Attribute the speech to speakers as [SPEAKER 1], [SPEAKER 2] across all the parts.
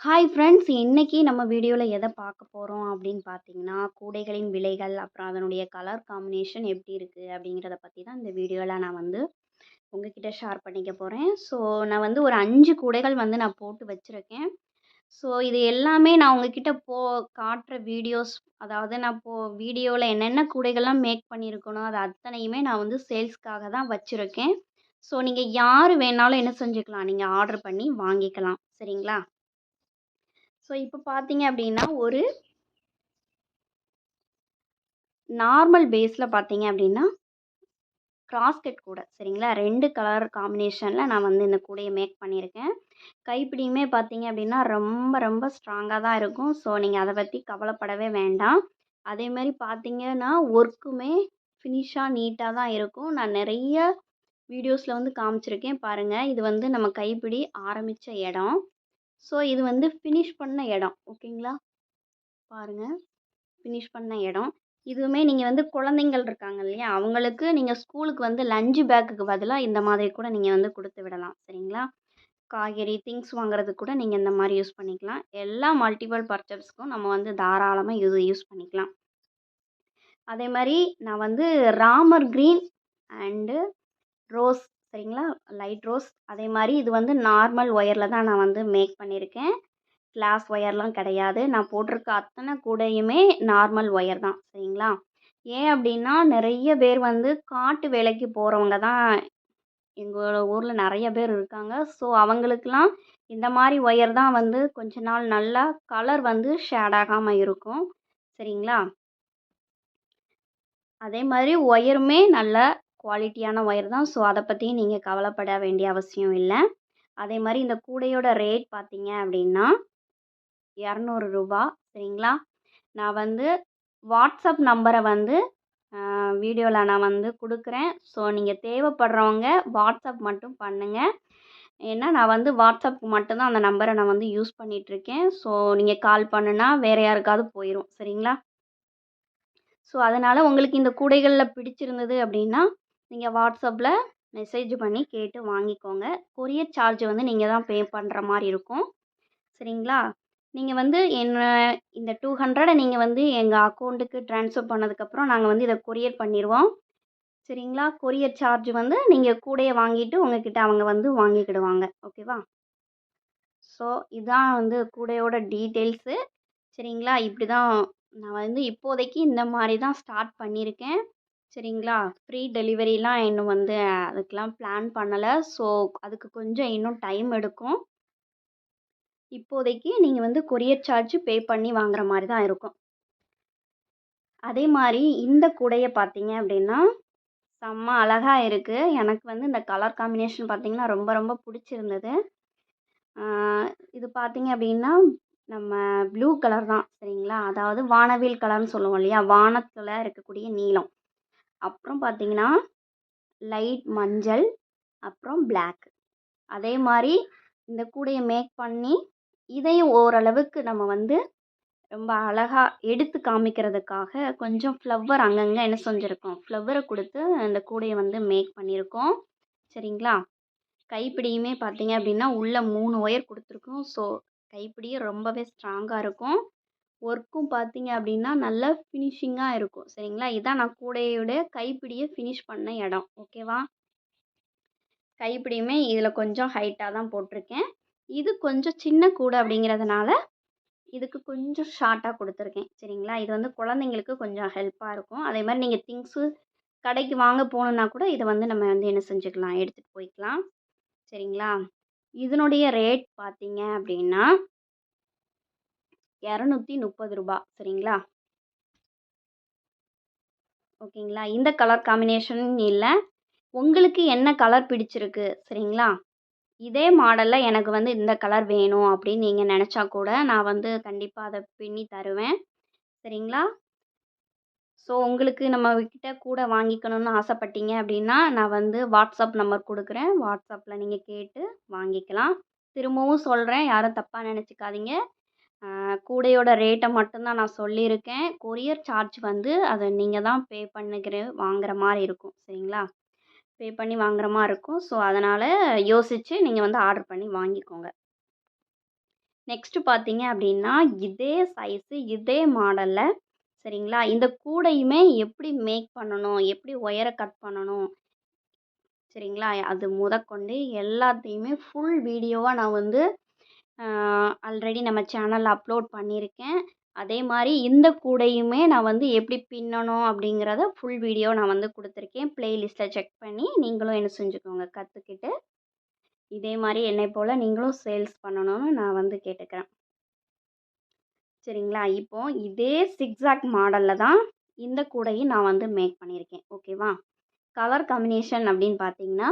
[SPEAKER 1] Hi friends இன்றைக்கி நம்ம வீடியோவில் எதை பார்க்க போகிறோம் அப்படின்னு பார்த்தீங்கன்னா கூடைகளின் விலைகள் அப்புறம் அதனுடைய கலர் காம்பினேஷன் எப்படி இருக்குது அப்படிங்கிறத பற்றி தான் இந்த வீடியோவில் நான் வந்து உங்ககிட்ட ஷேர் பண்ணிக்க போகிறேன் ஸோ நான் வந்து ஒரு அஞ்சு கூடைகள் வந்து நான் போட்டு வச்சுருக்கேன். ஸோ இது எல்லாமே நான் உங்ககிட்ட போ காட்டுற வீடியோஸ் அதாவது நான் போ வீடியோவில் என்னென்ன கூடைகள்லாம் மேக் பண்ணியிருக்கணும் அது அத்தனையுமே நான் வந்து சேல்ஸ்க்காக தான் வச்சுருக்கேன். ஸோ நீங்கள் யார் வேணாலும் என்ன செஞ்சுக்கலாம் நீங்கள் ஆர்டர் பண்ணி வாங்கிக்கலாம். சரிங்களா? ஸோ இப்போ பார்த்தீங்க அப்படின்னா ஒரு நார்மல் பேஸில் பார்த்தீங்க அப்படின்னா கிராஸ்கட் கூட சரிங்களா? ரெண்டு கலர் காம்பினேஷனில் நான் வந்து இந்த கூடையை மேக் பண்ணியிருக்கேன். கைப்பிடியுமே பார்த்தீங்க அப்படின்னா ரொம்ப ரொம்ப ஸ்ட்ராங்காக தான் இருக்கும். ஸோ நீங்கள் அதை பற்றி கவலைப்படவே வேண்டாம். அதேமாதிரி பார்த்தீங்கன்னா ஒர்க்குமே ஃபினிஷாக நீட்டாக தான் இருக்கும். நான் நிறைய வீடியோஸில் வந்து காமிச்சிருக்கேன். பாருங்கள் இது வந்து நம்ம கைப்பிடி ஆரம்பித்த இடம். ஸோ இது வந்து ஃபினிஷ் பண்ண இடம் ஓகேங்களா? பாருங்கள் ஃபினிஷ் பண்ண இடம். இதுவுமே நீங்கள் வந்து குழந்தைங்கள் இருக்காங்க இல்லையா? அவங்களுக்கு நீங்கள் ஸ்கூலுக்கு வந்து லஞ்சு பேக்குக்கு பதிலாக இந்த மாதிரி கூட நீங்கள் வந்து கொடுத்து விடலாம் சரிங்களா? காய்கறி திங்ஸ் வாங்குறதுக்கு கூட நீங்கள் இந்த மாதிரி யூஸ் பண்ணிக்கலாம். எல்லா மல்டிபிள் பர்ச்சப்ஸ்க்கும் நம்ம வந்து தாராளமாக இது யூஸ் பண்ணிக்கலாம். அதே மாதிரி நான் வந்து ராமர் க்ரீன் அண்டு ரோஸ் சரிங்களா? Light rose. அதே மாதிரி இது வந்து நார்மல் ஒயரில் தான் நான் வந்து மேக் பண்ணியிருக்கேன். கிளாஸ் ஒயர்லாம் கிடையாது. நான் போட்டிருக்க அத்தனை கூடையுமே நார்மல் ஒயர் தான். சரிங்களா? ஏன் அப்படின்னா நிறைய பேர் வந்து காட்டு வேலைக்கு போகிறவங்க தான் எங்களோட ஊரில் நிறைய பேர் இருக்காங்க. ஸோ அவங்களுக்கெல்லாம் இந்த மாதிரி ஒயர் தான் வந்து கொஞ்ச நாள் நல்லா கலர் வந்து ஷேட் ஆகாமல் இருக்கும். சரிங்களா? அதே மாதிரி ஒயருமே நல்ல குவாலிட்டியான ஒயர் தான். ஸோ அதை பற்றியும் நீங்கள் கவலைப்பட வேண்டிய அவசியம் இல்லை. அதே மாதிரி இந்த கூடையோட ரேட் பார்த்தீங்க அப்படின்னா இரநூறு ரூபா. சரிங்களா? நான் வந்து வாட்ஸ்அப் நம்பரை வந்து வீடியோவில் நான் வந்து கொடுக்குறேன். ஸோ நீங்கள் தேவைப்படுறவங்க வாட்ஸ்அப் மட்டும் பண்ணுங்கள் ஏன்னா நான் வந்து வாட்ஸ்அப்புக்கு மட்டும்தான் அந்த நம்பரை நான் வந்து யூஸ் பண்ணிகிட்ருக்கேன் ஸோ நீங்கள் கால் பண்ணுனா வேறு யாருக்காவது போயிடும் சரிங்களா? ஸோ அதனால் உங்களுக்கு இந்த கூடைகளில் பிடிச்சிருந்தது அப்படின்னா நீங்கள் வாட்ஸ்அப்பில் மெசேஜ் பண்ணி கேட்டு வாங்கிக்கோங்க. கொரியர் சார்ஜ் வந்து நீங்கள் தான் பே பண்ணுற மாதிரி இருக்கும். சரிங்களா? நீங்கள் வந்து என்ன இந்த டூ ஹண்ட்ரடை நீங்கள் வந்து எங்கள் அக்கௌண்ட்டுக்கு ட்ரான்ஸ்ஃபர் பண்ணதுக்கப்புறம் நாங்கள் வந்து இதை கொரியர் பண்ணிடுவோம் சரிங்களா? கொரியர் சார்ஜ் வந்து நீங்கள் கூடையே வாங்கிட்டு உங்ககிட்ட அவங்க வந்து வாங்கிக்கிடுவாங்க. ஓகேவா? ஸோ இதான் வந்து கூடையோட டீட்டெயில்ஸு. சரிங்களா? இப்படி தான் நான் வந்து இப்போதைக்கு இந்த மாதிரி தான் ஸ்டார்ட் பண்ணியிருக்கேன். சரிங்களா? ஃப்ரீ டெலிவரிலாம் இன்னும் வந்து அதுக்கெலாம் பிளான் பண்ணலை. ஸோ அதுக்கு கொஞ்சம் இன்னும் டைம் எடுக்கும். இப்போதைக்கு நீங்கள் வந்து கொரியர் சார்ஜ் பே பண்ணி வாங்குற மாதிரி தான் இருக்கும். அதே மாதிரி இந்த கூடையை பார்த்தீங்க அப்படின்னா செம்ம அழகாக இருக்குது எனக்கு வந்து இந்த கலர் காம்பினேஷன் பார்த்திங்கன்னா ரொம்ப ரொம்ப பிடிச்சிருந்தது. இது பார்த்தீங்க அப்படின்னா நம்ம ப்ளூ கலர் தான் சரிங்களா? அதாவது வானவில் கலர்னு சொல்லுவோம் இல்லையா? வானத்தில் இருக்கக்கூடிய நீளம் அப்புறம் பார்த்தீங்கன்னா லைட் மஞ்சள் அப்புறம் பிளாக் அதே மாதிரி இந்த கூடையை மேக் பண்ணி இதையும் ஓரளவுக்கு நம்ம வந்து ரொம்ப அழகாக எடுத்து காமிக்கிறதுக்காக கொஞ்சம் ஃப்ளவர் அங்கங்கே என்ன செஞ்சுருக்கோம். ஃப்ளவரை கொடுத்து அந்த கூடையை வந்து மேக் பண்ணியிருக்கோம். சரிங்களா? கைப்பிடியுமே பார்த்தீங்க அப்படின்னா உள்ளே மூணு ஒயர் கொடுத்துருக்கோம். ஸோ கைப்பிடியும் ரொம்பவே ஸ்ட்ராங்காக இருக்கும். ஒர்க்கும் பார்த்தீங்க அப்படின்னா நல்லா ஃபினிஷிங்காக இருக்கும். சரிங்களா? இதான் நான் கூடையோட கைப்பிடியை ஃபினிஷ் பண்ண இடம். ஓகேவா கைப்பிடியுமே இதில் கொஞ்சம் ஹைட்டாக தான் போட்டிருக்கேன். இது கொஞ்சம் சின்ன கூடை அப்படிங்கிறதுனால இதுக்கு கொஞ்சம் ஷார்ட்டாக கொடுத்துருக்கேன். சரிங்களா? இது வந்து குழந்தைங்களுக்கு கொஞ்சம் ஹெல்ப்பாக இருக்கும். அதே மாதிரி நீங்கள் திங்ஸு கடைக்கு வாங்க போகணுன்னா கூட இதை வந்து நம்ம வந்து என்ன செஞ்சுக்கலாம்? எடுத்துகிட்டு போய்க்கலாம். சரிங்களா? இதனுடைய ரேட் பார்த்தீங்க அப்படின்னா இரநூத்தி முப்பது ரூபா சரிங்களா? ஓகேங்களா? இந்த கலர் காம்பினேஷன் இல்லை. உங்களுக்கு என்ன கலர் பிடிச்சிருக்கு சரிங்களா? இதே மாடலில் எனக்கு வந்து இந்த கலர் வேணும் அப்படின்னு நீங்கள் நினச்சா கூட நான் வந்து கண்டிப்பாக அதை பின்னி தருவேன் சரிங்களா? ஸோ உங்களுக்கு நம்ம கிட்ட கூட வாங்கிக்கணும்னு ஆசைப்பட்டீங்க அப்படின்னா நான் வந்து வாட்ஸ்அப் நம்பர் கொடுக்குறேன். வாட்ஸ்அப்பில் நீங்கள் கேட்டு வாங்கிக்கலாம். திரும்பவும் சொல்கிறேன் யாரும் தப்பாக நினச்சிக்காதீங்க. கூடையோட ரேட்டை மட்டும்தான் நான் சொல்லியிருக்கேன். கொரியர் சார்ஜ் வந்து அதை நீங்கள் தான் பே பண்ணிக்கிற வாங்குகிற மாதிரி இருக்கும். சரிங்களா? பே பண்ணி வாங்குகிற மாதிரி இருக்கும். ஸோ அதனால் யோசித்து நீங்கள் வந்து ஆர்டர் பண்ணி வாங்கிக்கோங்க. நெக்ஸ்ட்டு பார்த்தீங்க அப்படின்னா இதே சைஸு இதே மாடலில் சரிங்களா? இந்த கூடையுமே எப்படி மேக் பண்ணணும்? எப்படி ஒயரை கட் பண்ணணும்? சரிங்களா? அது முதற்கொண்டு எல்லாத்தையுமே ஃபுல் வீடியோவாக நான் வந்து ஆல்ரெடி நம்ம சேனலில் அப்லோட் பண்ணியிருக்கேன். அதே மாதிரி இந்த கூடையுமே நான் வந்து எப்படி பின்னணும் அப்படிங்கிறத ஃபுல் வீடியோ நான் வந்து கொடுத்துருக்கேன். ப்ளேலிஸ்ட்டை செக் பண்ணி நீங்களும் என்ன செஞ்சுக்கோங்க கற்றுக்கிட்டு இதே மாதிரி என்னை போல் நீங்களும் சேல்ஸ் பண்ணணும்னு நான் வந்து கேட்டுக்கிறேன். சரிங்களா? இப்போ இதே சிக்ஸாக் மாடலில் தான் இந்த கூடையும் நான் வந்து மேக் பண்ணியிருக்கேன். ஓகேவா கலர் காம்பினேஷன் அப்படின்னு பார்த்தீங்கன்னா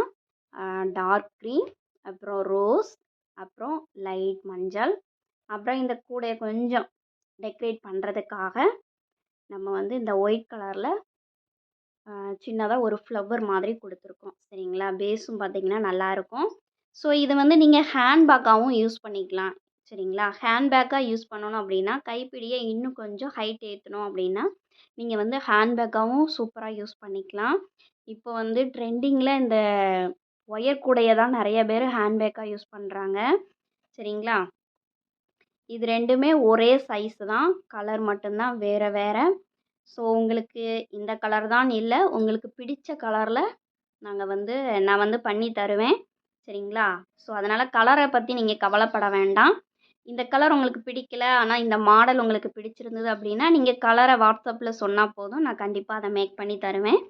[SPEAKER 1] டார்க் க்ரீன் அப்புறம் ரோஸ் அப்புறம் லைட் மஞ்சள் அப்புறம் இந்த கூடையை கொஞ்சம் டெக்கரேட் பண்ணுறதுக்காக நம்ம வந்து இந்த ஒயிட் கலரில் சின்னதாக ஒரு ஃப்ளவர் மாதிரி கொடுத்துருக்கோம். சரிங்களா? பேஸும் பார்த்திங்கன்னா நல்லாயிருக்கும் ஸோ இது வந்து நீங்கள் ஹேண்ட்பேக்காகவும் யூஸ் பண்ணிக்கலாம். சரிங்களா? ஹேண்ட்பேக்காக யூஸ் பண்ணணும் அப்படின்னா கைப்பிடியை இன்னும் கொஞ்சம் ஹைட் ஏற்றணும் அப்படின்னா நீங்கள் வந்து ஹேண்ட்பேக்காகவும் சூப்பராக யூஸ் பண்ணிக்கலாம். இப்போ வந்து ட்ரெண்டிங்கில் இந்த ஒயர் கூடையை தான் நிறைய பேர் ஹேண்ட்பேக்காக யூஸ் பண்ணுறாங்க சரிங்களா? இது ரெண்டுமே ஒரே சைஸ் தான். கலர் மட்டும்தான் வேறு வேறு. ஸோ உங்களுக்கு இந்த கலர் தான் இல்லை. உங்களுக்கு பிடித்த கலரில் நாங்கள் வந்து நான் வந்து பண்ணி தருவேன். சரிங்களா? ஸோ அதனால் கலரை பற்றி நீங்கள் கவலைப்பட வேண்டாம். இந்த கலர் உங்களுக்கு பிடிக்கல ஆனால் இந்த மாடல் உங்களுக்கு பிடிச்சிருந்தது அப்படின்னா நீங்கள் கலரை வாட்ஸ்அப்பில் சொன்னால் போதும். நான் கண்டிப்பாக அதை மேக் பண்ணி தருவேன்.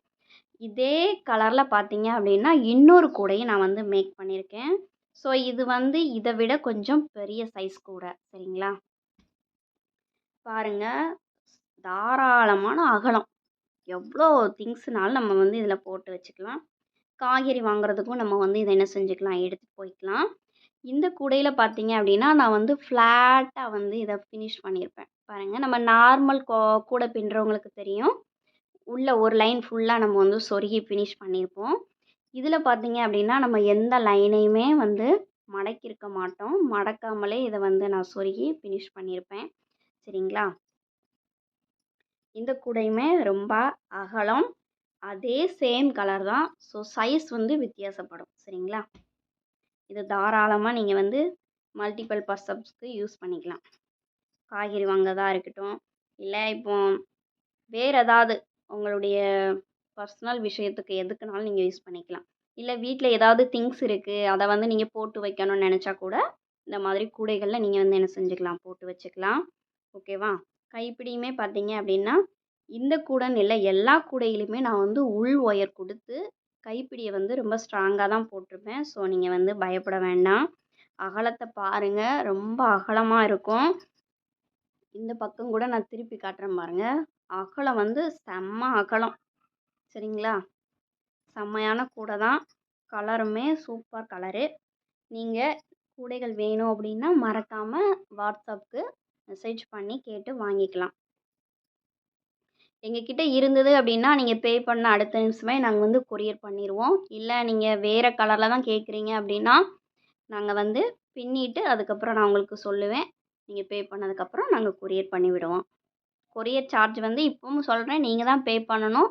[SPEAKER 1] இதே கலரில் பார்த்தீங்க அப்படின்னா இன்னொரு கூடையும் நான் வந்து மேக் பண்ணியிருக்கேன். ஸோ இது வந்து இதை விட கொஞ்சம் பெரிய சைஸ் கூடை சரிங்களா? பாருங்கள் தாராளமான அகலம். எவ்வளோ திங்ஸ்னாலும் நம்ம வந்து இதில் போட்டு வச்சுக்கலாம். காய்கறி வாங்குறதுக்கும் நம்ம வந்து இதை என்ன செஞ்சுக்கலாம் எடுத்துகிட்டு போய்க்கலாம். இந்த கூடையில் பார்த்தீங்க அப்படின்னா நான் வந்து ஃப்ளாட்டாக வந்து இதை ஃபினிஷ் பண்ணியிருப்பேன். பாருங்கள் நம்ம நார்மல் கூடை பின்னுறவங்களுக்கு தெரியும். உள்ள ஒரு லைன் ஃபுல்லாக நம்ம வந்து சொருகி ஃபினிஷ் பண்ணியிருப்போம் இதில் பார்த்தீங்க அப்படின்னா நம்ம எந்த லைனையுமே வந்து மடக்கியிருக்க மாட்டோம். மடக்காமலே இதை வந்து நான் சொருகி ஃபினிஷ் பண்ணியிருப்பேன் சரிங்களா? இந்த கூடையுமே ரொம்ப அகலம். அதே சேம் கலர் தான். ஸோ சைஸ் வந்து வித்தியாசப்படும். சரிங்களா? இது தாராளமாக நீங்கள் வந்து மல்டிபிள் பர்சப்ஸ்க்கு யூஸ் பண்ணிக்கலாம். காய்கறி வாங்கதா இருக்கட்டும் இல்லை இப்போ வேறு ஏதாவது உங்களுடைய பர்சனல் விஷயத்துக்கு எதுக்குனாலும் நீங்கள் யூஸ் பண்ணிக்கலாம். இல்லை வீட்டில் ஏதாவது திங்ஸ் இருக்குது அதை வந்து நீங்கள் போட்டு வைக்கணும்னு நினச்சா கூட இந்த மாதிரி கூடைகளில் நீங்கள் வந்து என்ன செஞ்சுக்கலாம் போட்டு வச்சுக்கலாம். ஓகேவா கைப்பிடியுமே பார்த்தீங்க அப்படின்னா இந்த கூடைன்னு இல்லை எல்லா கூடையிலுமே நான் வந்து உள் ஒயர் கொடுத்து கைப்பிடியை வந்து ரொம்ப ஸ்ட்ராங்காக தான் போட்டிருப்பேன். ஸோ நீங்கள் வந்து பயப்பட வேண்டாம். அகலத்தை பாருங்கள் ரொம்ப அகலமாக இருக்கும். இந்த பக்கம் கூட நான் திருப்பி காட்டுறேன் பாருங்கள் அகலம் வந்து செம்ம அகலம். சரிங்களா? செம்மையான கூடை தான். கலருமே சூப்பர் கலரு. நீங்கள் கூடைகள் வேணும் அப்படின்னா மறக்காமல் வாட்ஸ்அப்புக்கு மெசேஜ் பண்ணி கேட்டு வாங்கிக்கலாம். எங்ககிட்ட இருந்தது அப்படின்னா நீங்கள் பே பண்ண அடுத்த நிமிஷமே நாங்கள் வந்து கொரியர் பண்ணிடுவோம் இல்லை நீங்கள் வேறு கலரில் தான் கேட்குறீங்க அப்படின்னா நாங்கள் வந்து பின்னிட்டு அதுக்கப்புறம் நான் உங்களுக்கு சொல்லுவேன். நீங்கள் பே பண்ணதுக்கப்புறம் நாங்கள் கொரியர் பண்ணி விடுவோம் கொரியர் சார்ஜ் வந்து இப்போவும் சொல்கிறேன் நீங்கள் தான் பே பண்ணணும்.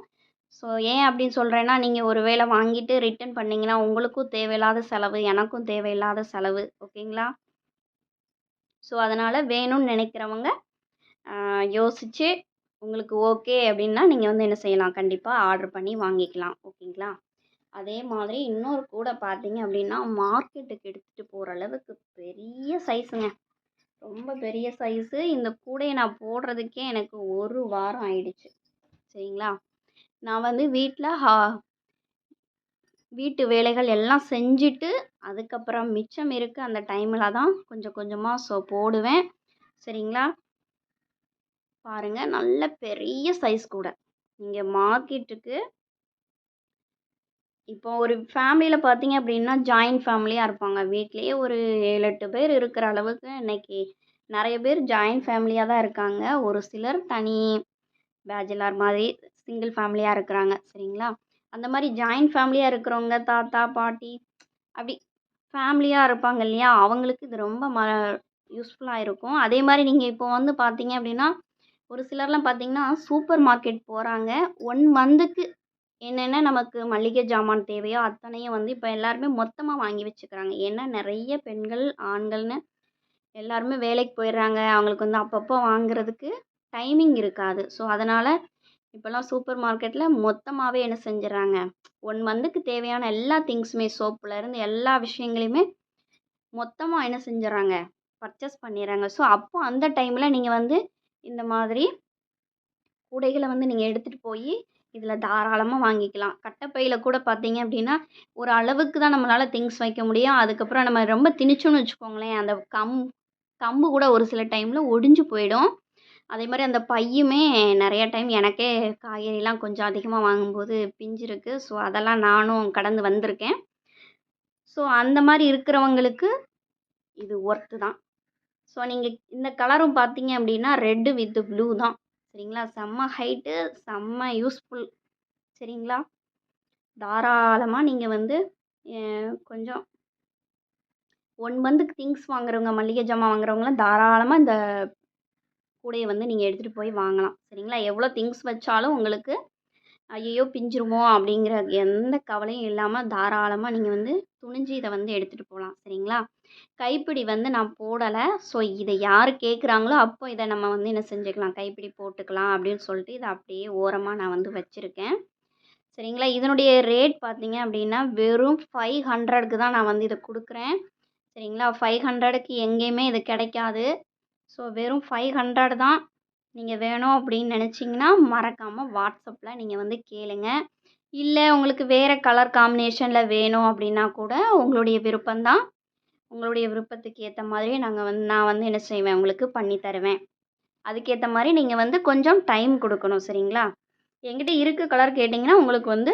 [SPEAKER 1] ஸோ ஏன் அப்படின்னு சொல்கிறேன்னா நீங்கள் ஒரு வேளை வாங்கிட்டு ரிட்டன் பண்ணிங்கன்னா உங்களுக்கும் தேவையில்லாத செலவு எனக்கும் தேவையில்லாத செலவு. ஓகேங்களா? ஸோ அதனால் வேணும்னு நினைக்கிறவங்க யோசித்து உங்களுக்கு ஓகே அப்படின்னா நீங்கள் வந்து என்ன செய்யலாம்? கண்டிப்பாக ஆர்டர் பண்ணி வாங்கிக்கலாம். ஓகேங்களா? அதே மாதிரி இன்னொரு கூடை பார்த்தீங்க அப்படின்னா மார்க்கெட்டுக்கு எடுத்துகிட்டு போகிற அளவுக்கு பெரிய சைஸுங்க ரொம்ப பெரிய சைஸு இந்த கூடையை நான் போடுறதுக்கே எனக்கு ஒரு வாரம் ஆயிடுச்சு. சரிங்களா? நான் வந்து வீட்டில் ஹா வீட்டு வேலைகள் எல்லாம் செஞ்சுட்டு அதுக்கப்புறம் மிச்சம் இருக்கு அந்த டைமில் தான் கொஞ்சம் கொஞ்சமாக ஸோ போடுவேன். சரிங்களா? பாருங்கள் நல்ல பெரிய சைஸ் கூட. நீங்கள் மார்க்கெட்டுக்கு இப்போ ஒரு ஃபேமிலியில் பார்த்தீங்க அப்படின்னா ஜாயின்ட் ஃபேமிலியாக இருப்பாங்க. வீட்லேயே ஒரு ஏழு எட்டு பேர் இருக்கிற அளவுக்கு இன்னைக்கு நிறைய பேர் ஜாயின்ட் ஃபேமிலியாக தான் இருக்காங்க. ஒரு சிலர் தனி பேச்சுலர் மாதிரி சிங்கிள் ஃபேமிலியாக இருக்கிறாங்க. சரிங்களா? அந்த மாதிரி ஜாயின்ட் ஃபேமிலியாக இருக்கிறவங்க தாத்தா பாட்டி அப்படி ஃபேமிலியாக இருப்பாங்க இல்லையா? அவங்களுக்கு இது ரொம்ப ம யூஸ்ஃபுல்லாக இருக்கும். அதே மாதிரி நீங்கள் இப்போ வந்து பார்த்தீங்க அப்படின்னா ஒரு சிலர்லாம் பார்த்தீங்கன்னா சூப்பர் மார்க்கெட் போகிறாங்க ஒன் மந்த்துக்கு என்னென்ன நமக்கு மளிகை ஜாமான் தேவையோ அத்தனையும் வந்து இப்போ எல்லாருமே மொத்தமாக வாங்கி வச்சுக்கிறாங்க. ஏன்னா நிறைய பெண்கள் ஆண்கள்னு எல்லாருமே வேலைக்கு போயிடுறாங்க. அவங்களுக்கு வந்து அப்பப்போ வாங்குறதுக்கு டைமிங் இருக்காது. ஸோ அதனால் இப்போல்லாம் சூப்பர் மார்க்கெட்டில் மொத்தமாகவே என்ன செஞ்சிடறாங்க ஒன் மந்த்துக்கு தேவையான எல்லா திங்ஸுமே சோப்புலேருந்து எல்லா விஷயங்களையுமே மொத்தமாக என்ன செஞ்சிடறாங்க பர்ச்சேஸ் பண்ணிடுறாங்க. ஸோ அப்போ அந்த டைமில் நீங்கள் வந்து இந்த மாதிரி கூடைகளை வந்து நீங்கள் எடுத்துகிட்டு போய் இதில் தாராளமாக வாங்கிக்கலாம். கட்டைப்பையில் கூட பார்த்தீங்க அப்படின்னா ஒரு அளவுக்கு தான் நம்மளால் திங்ஸ் வைக்க முடியும். அதுக்கப்புறம் நம்ம ரொம்ப திணிச்சோன்னு வச்சுக்கோங்களேன் அந்த கம் கம்பு கூட ஒரு சில டைமில் ஒடிஞ்சு போயிடும். அதே மாதிரி அந்த பையுமே நிறைய டைம் எனக்கே காய்கறிலாம் கொஞ்சம் அதிகமாக வாங்கும்போது பிஞ்சிருக்கு. ஸோ அதெல்லாம் நானும் கடந்து வந்திருக்கேன். ஸோ அந்த மாதிரி இருக்கிறவங்களுக்கு இது ஒர்த்து தான். ஸோ நீங்கள் இந்த கலரும் பார்த்தீங்க அப்படின்னா ரெட்டு வித் ப்ளூ தான். சரிங்களா? செம்ம ஹைட்டு செம்ம யூஸ்ஃபுல் சரிங்களா? தாராளமாக நீங்கள் வந்து கொஞ்சம் ஒன் மந்த்துக்கு திங்ஸ் வாங்குறவங்க மளிகை ஜாமான் வாங்குறவங்களாம் தாராளமாக இந்த கூடையை வந்து நீங்கள் எடுத்துகிட்டு போய் வாங்கலாம். சரிங்களா? எவ்வளோ திங்ஸ் வச்சாலும் உங்களுக்கு ஐயையோ! பிஞ்சிருமோ அப்படிங்கிற எந்த கவலையும் இல்லாமல் தாராளமாக நீங்கள் வந்து துணிஞ்சு இதை வந்து எடுத்துகிட்டு போகலாம் சரிங்களா? கைப்பிடி வந்து நான் போடலை. ஸோ இதை யார் கேட்குறாங்களோ அப்போ இதை நம்ம வந்து என்ன செஞ்சுக்கலாம்? கைப்பிடி போட்டுக்கலாம் அப்படின்னு சொல்லிட்டு இதை அப்படியே ஓரமாக நான் வந்து வச்சுருக்கேன். சரிங்களா? இதனுடைய ரேட் பார்த்தீங்க அப்படின்னா வெறும் ஃபைவ் ஹண்ட்ரடுக்கு தான் நான் வந்து இதை கொடுக்குறேன். சரிங்களா? ஃபைவ் ஹண்ட்ரடுக்கு எங்கேயுமே இது கிடைக்காது. ஸோ வெறும் ஃபைவ் ஹண்ட்ரட் தான் நீங்கள் வேணும் அப்படின்னு நினச்சிங்கன்னா மறக்காமல் வாட்ஸ்அப்பில் நீங்கள் வந்து கேளுங்க. இல்லை உங்களுக்கு வேறு கலர் காம்பினேஷனில் வேணும் அப்படின்னா கூட உங்களுடைய விருப்பம்தான் உங்களுடைய விருப்பத்துக்கு ஏற்ற மாதிரி நாங்கள் வந்து நான் வந்து என்ன செய்வேன் உங்களுக்கு பண்ணி தருவேன். அதுக்கேற்ற மாதிரி நீங்கள் வந்து கொஞ்சம் டைம் கொடுக்கணும் சரிங்களா? எங்கிட்ட இருக்க கலர் கேட்டிங்கன்னா உங்களுக்கு வந்து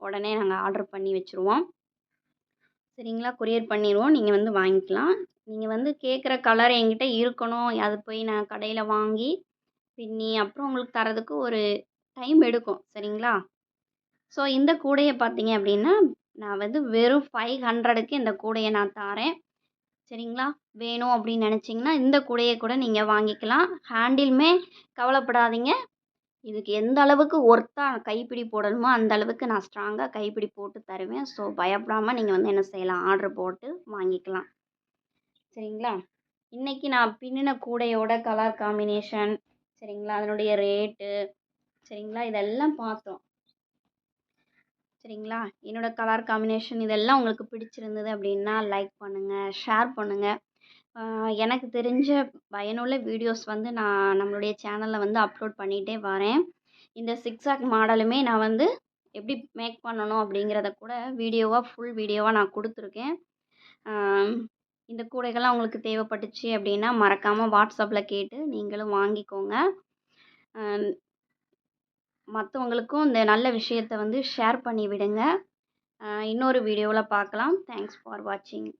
[SPEAKER 1] உடனே நாங்கள் ஆர்டர் பண்ணி வச்சுருவோம். சரிங்களா? கொரியர் பண்ணிடுவோம் நீங்கள் வந்து வாங்கிக்கலாம். நீங்கள் வந்து கேட்குற கலர் என்கிட்ட இருக்கணும். அது போய் நான் கடையில் வாங்கி பின்னி அப்புறம் உங்களுக்கு தரதுக்கு ஒரு டைம் எடுக்கும். சரிங்களா? ஸோ இந்த கூடையை பார்த்தீங்க அப்படின்னா நான் வந்து வெறும் ஃபைவ் ஹண்ட்ரடுக்கு இந்த கூடையை நான் தாரேன். சரிங்களா? வேணும் அப்படின்னு நினச்சிங்கன்னா இந்த கூடையை கூட நீங்கள் வாங்கிக்கலாம். ஹேண்டிலுமே கவலைப்படாதீங்க. இதுக்கு எந்த அளவுக்கு ஒர்த்தாக கைப்பிடி போடணுமோ அந்த அளவுக்கு நான் ஸ்ட்ராங்காக கைப்பிடி போட்டு தருவேன். ஸோ பயப்படாமல் நீங்கள் வந்து என்ன செய்யலாம்? ஆர்டர் போட்டு வாங்கிக்கலாம். சரிங்களா? இன்றைக்கி நான் பின்னின கூடையோட கலர் காம்பினேஷன் சரிங்களா? அதனுடைய ரேட்டு சரிங்களா? இதெல்லாம் பார்த்தோம். சரிங்களா? என்னோட கலர் காம்பினேஷன் இதெல்லாம் உங்களுக்கு பிடிச்சிருந்தது அப்படின்னா லைக் பண்ணுங்கள் ஷேர் பண்ணுங்கள் எனக்கு தெரிஞ்ச பயனுள்ள வீடியோஸ் வந்து நான் நம்மளுடைய சேனலில் வந்து அப்லோட் பண்ணிகிட்டே வரேன். இந்த சிக்ஸாக் மாடலுமே நான் வந்து எப்படி மேக் பண்ணணும் அப்படிங்கிறத கூட வீடியோவாக ஃபுல் வீடியோவாக நான் கொடுத்துருக்கேன். இந்த கூடைகள்லாம் உங்களுக்கு தேவைப்பட்டுச்சு அப்படின்னா மறக்காமல் வாட்ஸ்அப்பில் கேட்டு நீங்களும் வாங்கிக்கோங்க. மற்றவங்களுக்கும் இந்த நல்ல விஷயத்தை வந்து ஷேர் பண்ணி விடுங்க இன்னொரு வீடியோவில் பார்க்கலாம். தேங்க்ஸ் ஃபார் வாட்சிங்